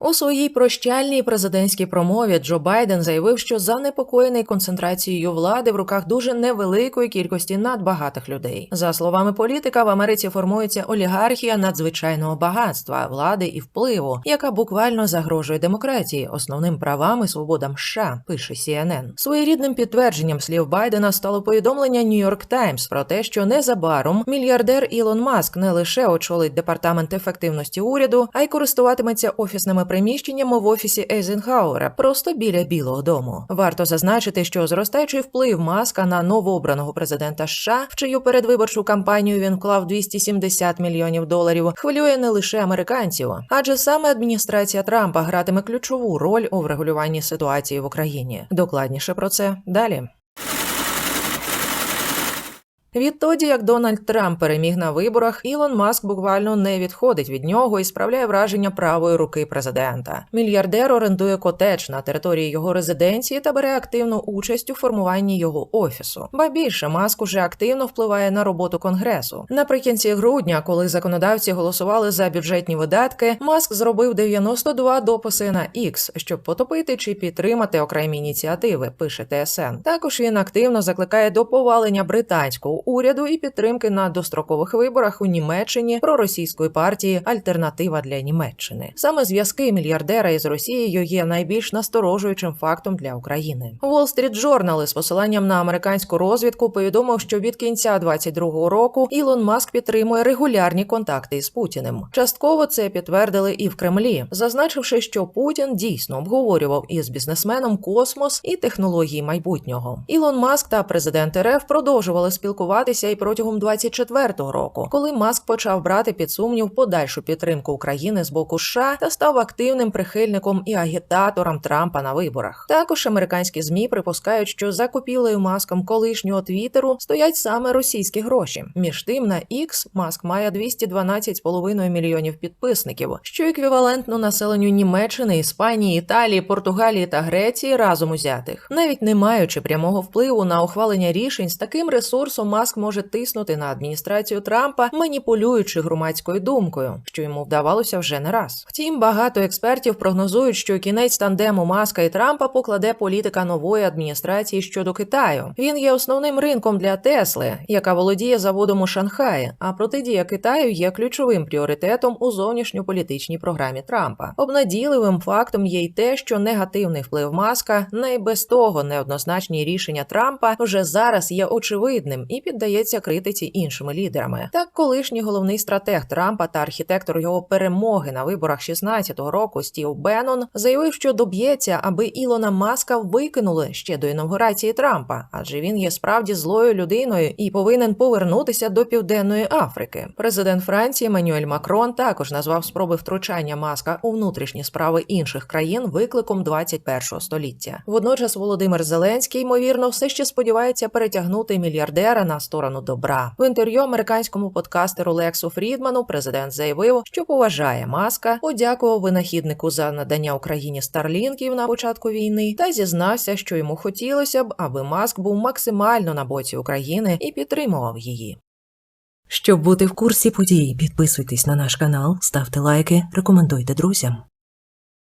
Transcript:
У своїй прощальній президентській промові Джо Байден заявив, що занепокоєний концентрацією влади в руках дуже невеликої кількості надбагатих людей. За словами політика, в Америці формується олігархія надзвичайного багатства, влади і впливу, яка буквально загрожує демократії, основним правам і свободам США, пише CNN. Своєрідним підтвердженням слів Байдена стало повідомлення New York Times про те, що незабаром мільярдер Ілон Маск не лише очолить департамент ефективності уряду, а й користуватиметься офісними приміщеннями в офісі Ейзенхауера просто біля Білого Дому. Варто зазначити, що зростаючий вплив маска на новообраного президента США, в чию передвиборчу кампанію він вклав 270 мільйонів доларів, хвилює не лише американців, адже саме адміністрація Трампа гратиме ключову роль у врегулюванні ситуації в Україні. Докладніше про це далі. Відтоді, як Дональд Трамп переміг на виборах, Ілон Маск буквально не відходить від нього і справляє враження правої руки президента. Мільярдер орендує котедж на території його резиденції та бере активну участь у формуванні його офісу. Ба більше маск уже активно впливає на роботу конгресу. Наприкінці грудня, коли законодавці голосували за бюджетні видатки, маск зробив 92 дописи на X, щоб потопити чи підтримати окремі ініціативи. Пише ТСН. Також він активно закликає до повалення британського уряду і підтримки на дострокових виборах у Німеччині проросійської партії Альтернатива для Німеччини. Саме зв'язки мільярдера із Росією є найбільш насторожуючим фактом для України. Wall Street Journal із посиланням на американську розвідку повідомив, що від кінця 22-го року Ілон Маск підтримує регулярні контакти із Путіним. Частково це підтвердили і в Кремлі, зазначивши, що Путін дійсно обговорював із бізнесменом космос і технології майбутнього. Ілон Маск та президент РФ продовжували спілкуватися і протягом 24-го року, коли Маск почав брати під сумнів подальшу підтримку України з боку США та став активним прихильником і агітатором Трампа на виборах. Також американські змі припускають, що за купівлею маском колишнього твіттеру стоять саме російські гроші. Між тим на X Маск має 212,5 мільйонів підписників, що еквівалентно населенню Німеччини, Іспанії, Італії, Португалії та Греції разом узятих. Навіть не маючи прямого впливу на ухвалення рішень з таким ресурсом Маск може тиснути на адміністрацію Трампа, маніпулюючи громадською думкою, що йому вдавалося вже не раз. Втім, багато експертів прогнозують, що кінець тандему Маска і Трампа покладе політика нової адміністрації щодо Китаю. Він є основним ринком для Тесли, яка володіє заводом у Шанхаї. А протидія Китаю є ключовим пріоритетом у зовнішньополітичній програмі Трампа. Обнадійливим фактом є й те, що негативний вплив Маска, не без того неоднозначні рішення Трампа вже зараз є очевидним і піддається критиці іншими лідерами. Так, колишній головний стратег Трампа та архітектор його перемоги на виборах 16-го року Стів Беннон заявив, що доб'ється, аби Ілона Маска викинули ще до інаугурації Трампа, адже він є справді злою людиною і повинен повернутися до південної Африки. Президент Франції Манюель Макрон також назвав спроби втручання маска у внутрішні справи інших країн викликом 21-го століття. Водночас Володимир Зеленський ймовірно все ще сподівається перетягнути мільярдера на сторону добра. В інтерв'ю американському подкастеру Лексу Фрідману президент заявив, що поважає маска, подякував винахіднику за надання Україні старлінків на початку війни та зізнався, що йому хотілося б, аби маск був максимально на боці України і підтримував її. Щоб бути в курсі подій, підписуйтесь на наш канал, ставте лайки, рекомендуйте друзям.